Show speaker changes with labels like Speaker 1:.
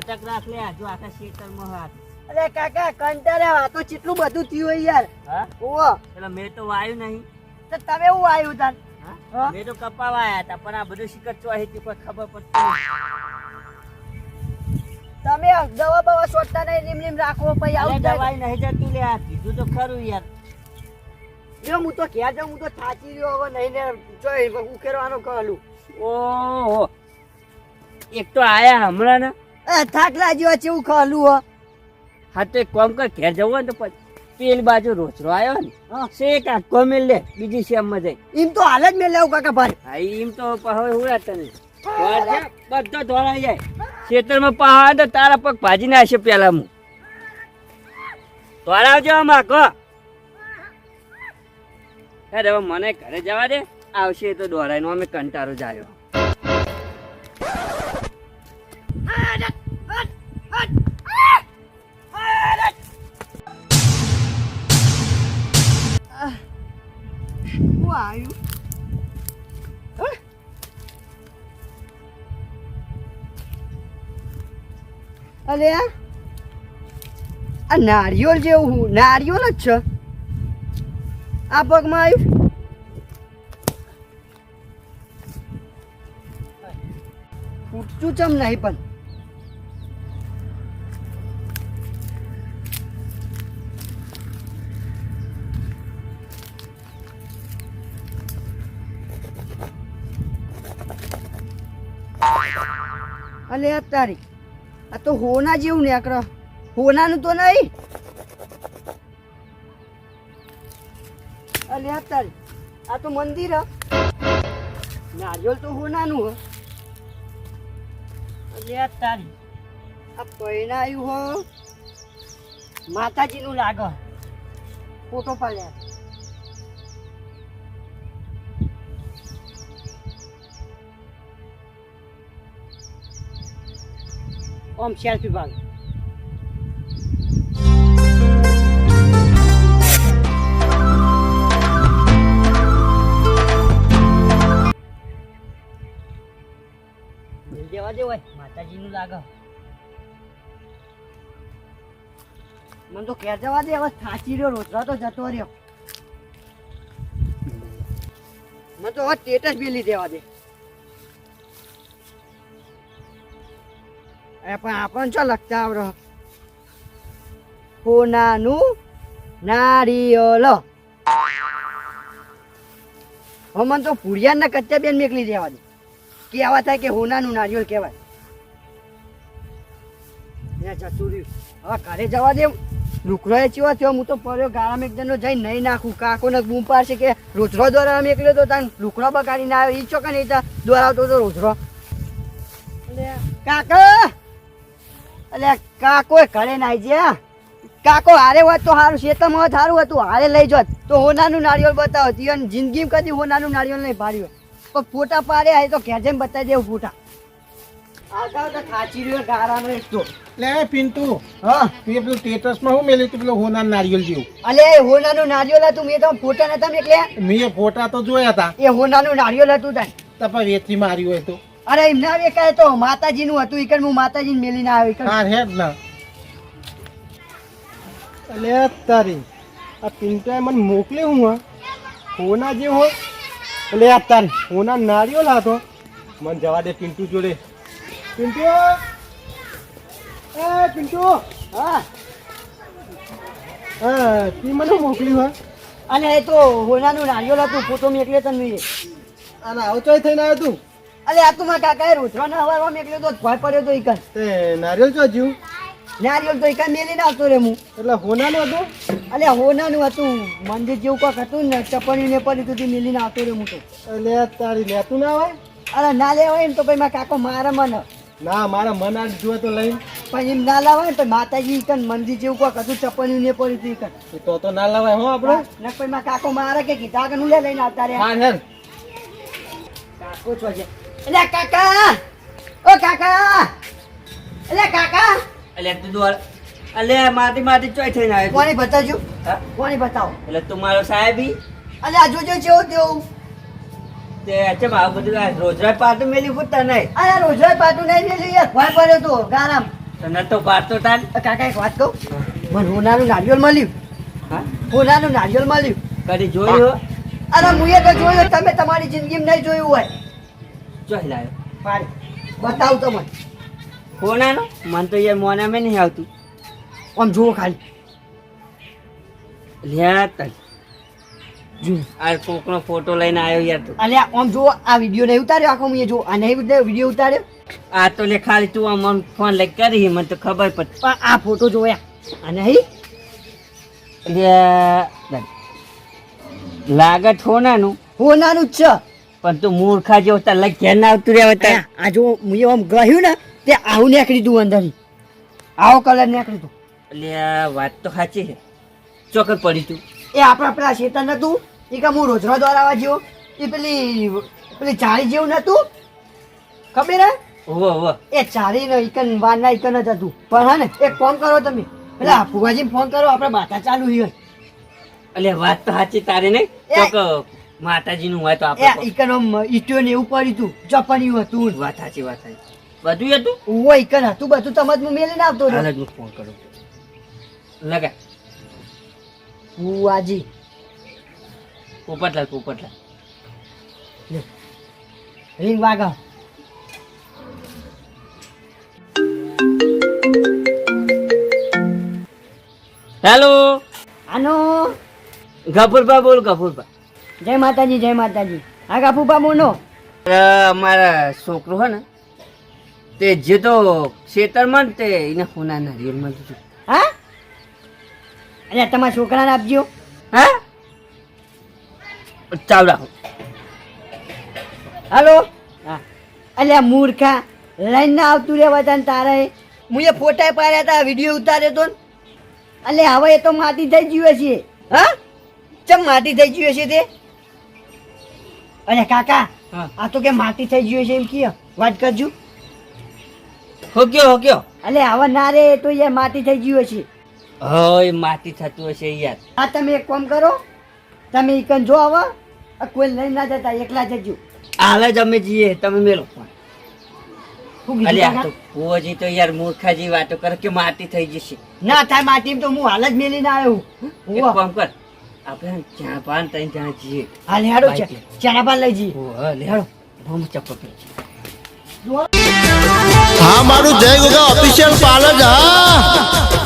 Speaker 1: ફટક રાખ લે જો આખા શેતરમાં હાથ.
Speaker 2: અરે કાકા કંટાળે વાતો કેટલું બધું થયું યાર.
Speaker 1: હા?
Speaker 2: ઓવો
Speaker 1: એટલે મેં તો વાયું નહીં.
Speaker 2: તો તમે હું
Speaker 1: હા?
Speaker 2: હા?
Speaker 1: મેં તો આયા હતા પણ આ બધું શિકર ચોહી કોઈ ખબર પડતી
Speaker 2: તમે દવા બવા સોટતા નહીં લીમ લીમ રાખો પછી આવું
Speaker 1: દવાઈ નહીં જતું લે આ કીધું તો ખરું યાર.
Speaker 2: જો હું તો ઘેર જાઉં હું તો થાચી રહ્યો હવે નહીં ને જોઈ ઉકેરવાનો કહલું.
Speaker 1: ઓહો. એક તો આયા હમણાં ને.
Speaker 2: એ જેવા એવું કહલું હો.
Speaker 1: હા તો એક કામ કર ઘેર જવું હોય ને તો પછી પેલી બાજુ રોચરો આવ્યો ને. શેક આખો મેલ લે બીજી શેમમાં જઈ
Speaker 2: એમ તો હાલ જ મેં લેવું કાકા ભાઈ
Speaker 1: હા એમ તો હવે હું તને. બધો ધોળાઈ જાય. ખેતરમાં પહાડ તો તારા પગ ભાજી નાખશે પેલા હું ધોળાવજો આમાં કહો હે હવે મને ઘરે જવા દે આવશે તો દોડાઈ અમે કંટાળો જાયો
Speaker 2: અલે આ? નારિયોળ જેવું નારિયોળ જ છે. આ પગમાં આવ્યું? ફૂટતું ચમ નહીં પણ. અલે તારી. આ તો હોના જેવું નેકર હોનાનું તો નહીં. અલે આ તારી. આ તો મંદિર હ. નારિયેળ તો હોનાનું અલે આ પૈણા આવ્યું હો. માતાજીનું લાગે. ફોટો પાડ્યા. ઓમ સેલ્ફી ભાગ દિલ જવા દે હોય માતાજીનું લાગે મને તો ઘેર જવા દે હવે થાચી રહ્યો રોતરા તો જતો રહ્યો મને તો હવે સ્ટેટસ બેલી દેવા દે એ પણ આપણને શું લખતા આવડે? હોનાનું નારિયેળ. હવે મને તો પુરિયાના કચ્ચા બેન મેકલી દેવા દે. કહેવા થાય કે હોનાનું નારિયેળ કહેવાય. જતું રહ્યું. હવે ઘરે જવા દે. લુકડો એ ચેવો થયો? હું તો પડ્યો ગાળામાં એક જણનો જઈ નહીં નાખું. કાકોને બૂમ પાડશે કે રોજરો દ્વારા મેકલ્યો તો તાન લુકડો બગાડીને આવ્યો. એ ચોકા નહીં દોરાવતો તો રોજરો કાકા! એટલે કાકો ઘરે નાઈ જ્યા કાકો હારે હોત તો સારું શેતરમાં હોત સારું હતું હારે લઈ જોત. તો હોનાનું નાળિયેર બતાવો તીવન જિંદગી કદી હોનાનું નાળિયેર નહીં પાડ્યું પણ ફોટા પાડે આ તો ઘેર જઈને બતાવી દેવું ફોટા.
Speaker 3: લે પિન્ટુ.
Speaker 2: હા?
Speaker 3: તું એ પેલું શું મેલ્યું તું પેલું હોના નારિયેલ જેવું?
Speaker 2: અલે હોનાનું નારિયેળ હતું મેં તો ફોટા નતા મેકલ્યા.
Speaker 3: મેં ફોટા તો જોયા હતા.
Speaker 2: એ હોનાનું નારિયેલ હતું તાન.
Speaker 3: તપા વેચી માર્યું હોય તો.
Speaker 2: અરે એમ ના કહે તો માતાજીનું હતું ઈકડ હું માતાજીને મેલીને આવ્યો ઈકન
Speaker 3: હા હેડ ના. અલે તારી. આ પિન્ટુએ મને મોકલે હું હા. હોના જે હોય. એટલે આ તારી હોના નારિયો લાતો. મને જવા દે પિન્ટુ જોડે. પિન્ટુ એ પિન્ટુ
Speaker 2: હા.
Speaker 3: હા તી મને મોકલ્યું હા.
Speaker 2: અને એ તો હોનાનું નારિયો લાતું ફોટો મેકલે તને
Speaker 3: અને આવતો થઈને આવ્યો તું.
Speaker 2: અલે આ તો મારા કાકાએ રોજવાના હવારમાં મેકલ્યો તો ભય પડ્યો તો ઈકન.
Speaker 3: તે નારિયેલ ચો જીવ
Speaker 2: નારિયેળ તો ઈકન મેલીને આવતો રે હું.
Speaker 3: એટલે હોનાનું હતું?
Speaker 2: અલે હોનાનું હતું. મંદિર જેવું કોક હતું ને ચપણી ને પડી તું મેલીને આવતો રે હું તો.
Speaker 3: એટલે તારી લેતું ના હોય?
Speaker 2: અરે ના લેવાય ને તો પછી મારા કાકો મારે મને.
Speaker 3: ના મારા મન આ જુએ તો લઈ
Speaker 2: પણ એમ ના લાવાય તો માતાજી ઈકન મંદિર જેવું કોક હતું ચપણી ને પડી હતી ઈકન.
Speaker 3: તો તો ના લવાય હો આપણે
Speaker 2: ને પછી માં કાકો મારે કે કીધા કે હું લે લઈને આવતા રે
Speaker 3: હા હેર
Speaker 2: કાકો છો એટલે કાકા! ઓ કાકા! એટલે કાકા!
Speaker 1: એટલે તું દોડ. અલે માટી માટી ચોય થઈને આવ્યો
Speaker 2: કોને બતાવજો?
Speaker 1: હા?
Speaker 2: કોને બતાવો?
Speaker 1: એટલે તું મારો સાહેબી.
Speaker 2: અલે આ જોજો જેવો તેવું.
Speaker 1: તે ચમ આવું બધું આ રોજરા પાટું મેલી ફૂટતા નહીં
Speaker 2: આ પાટું નહીં યાર. ભય પડ્યો તો ગારામ.
Speaker 1: તો નતો પાડતો તાર
Speaker 2: કાકા એક વાત કહું? મને હોનાનું નારિયેળ મળ્યું.
Speaker 1: હા?
Speaker 2: હોનાનું નારિયેળ મળ્યું.
Speaker 1: કદી જોયું
Speaker 2: અરે મુએ તો જોયું તમે તમારી જિંદગીમાં નહીં જોયું હોય.
Speaker 1: ચોઈ લાવ્યો
Speaker 2: પાડી બતાવું તમને.
Speaker 1: કોનાનો? મન તો યાર મોનામાં નહીં આવતું.
Speaker 2: આમ જુઓ ખાલી.
Speaker 1: લ્યા તન.
Speaker 2: જુઓ.
Speaker 1: આ કોકનો ફોટો લઈને આવ્યો યાર તું.
Speaker 2: અલ્યા આમ જુઓ આ વીડિયો નહીં ઉતાર્યો આખો મુએ જો આ નહીં વીડિયો ઉતાર્યો?
Speaker 1: આ તો લે ખાલી તું આમ આમ ફોન લઈ કરી મને તો ખબર પડતી
Speaker 2: પણ આ ફોટો જોયા. અને નહીં
Speaker 1: લ્યા તન. લાગે ઠોનાનું
Speaker 2: હોનાનું જ છે.
Speaker 1: પણ તું મૂર્ખા જેવો તાર લઈ ઘેર ના આવતું રહેવા તાર.
Speaker 2: આ જો મુએ આમ ગયું ને તે આવું નીકળી તું અંદર આવો કલર નીકળી તું
Speaker 1: એટલે વાત તો સાચી છે. ચોકર પડી તું.
Speaker 2: એ આપણા પેલા શેતન નતું? એ કે હું રોજરા આવવા જેવો. એ પેલી પેલી ચાળી જેવું નતું? ખબર હે?
Speaker 1: ઓહો ઓવો
Speaker 2: એ ચાળી નો ઇકન વારના ઇકન જ હતું. પણ હા ને એક ફોન કરો તમે. પેલા ફુગાજી ફોન કરો આપણે બાતા ચાલુ હોય
Speaker 1: એટલે વાત તો સાચી તારી નહીં ચોક માતાજીનું હોય તો આપણે
Speaker 2: ઇકન આમ ઈટ્યો ને એવું પડ્યું હતું ચપન્યું હતું.
Speaker 1: વાત સાચી વાત સાચી. બધું હતું?
Speaker 2: ઓવો ઇકન હતું બધું તમે હું મેલીને આવતો હતો
Speaker 1: હાલ હું ફોન કરું. લગા.
Speaker 2: ઉવાજી
Speaker 1: પોપટલાલ પોપટલાલ.
Speaker 2: રિંગ વાગા.
Speaker 1: હેલો.
Speaker 2: આનો
Speaker 1: ગફુરભા બોલ ગફુરભા.
Speaker 2: જય માતાજી જય માતાજી. હા કાફુબા મોનો.
Speaker 1: મારા અમારા છોકરો હે ને તે જે તો ખેતરમાં ને તે એને હોના નારિયેલમાં લીધું.
Speaker 2: હા? અરે તમારા છોકરાને આપજો.
Speaker 1: હા? ચાલ રાખો.
Speaker 2: હાલો? હા. અલ્યા મૂર્ખા લઈને ના આવતું રહેવા તા તારે. મુએ ફોટા પાડ્યા હતા વીડિયો ઉતાર્યો તો ને. અલ્યા હવે એ તો માટી થઈ ગયું છે હા? ચમ માટી થઈ ગયું છે તે? અરે કાકા આ તો કે માટી થઈ ગયું છે એમ કે વાત કરજો.
Speaker 1: હોક્યો હોક્યો
Speaker 2: અલે હવે ના રે તો યાર માટી થઈ ગયું છે
Speaker 1: હોય માટી થતું હશે યાર.
Speaker 2: આ તમે એક કામ કરો તમે ઈકન જો હવે આ કોઈ લઈ ના જતા એકલા જજો.
Speaker 1: હાલ જ અમે જઈએ તમે મેલો આ તો યાર મૂર્ખાજી વાતો કરે કે માટી થઈ જશે.
Speaker 2: ના થાય માટી તો હું હાલ જ મેલીને આવ્યો.
Speaker 1: એક
Speaker 2: હું
Speaker 1: કામ કર આપણે જ્યાં પાન તઈ ત્યાં જઈએ
Speaker 2: હાલ હેડો છે.
Speaker 1: બાઈક લે.
Speaker 2: ચાના પાન લઈ જઈએ.
Speaker 1: ઓ લે
Speaker 2: હેડો
Speaker 1: બમ ચપ્પલ પહેર.
Speaker 4: હા મારું જય ગોગા ઓફિશિયલ પાર્લર હા.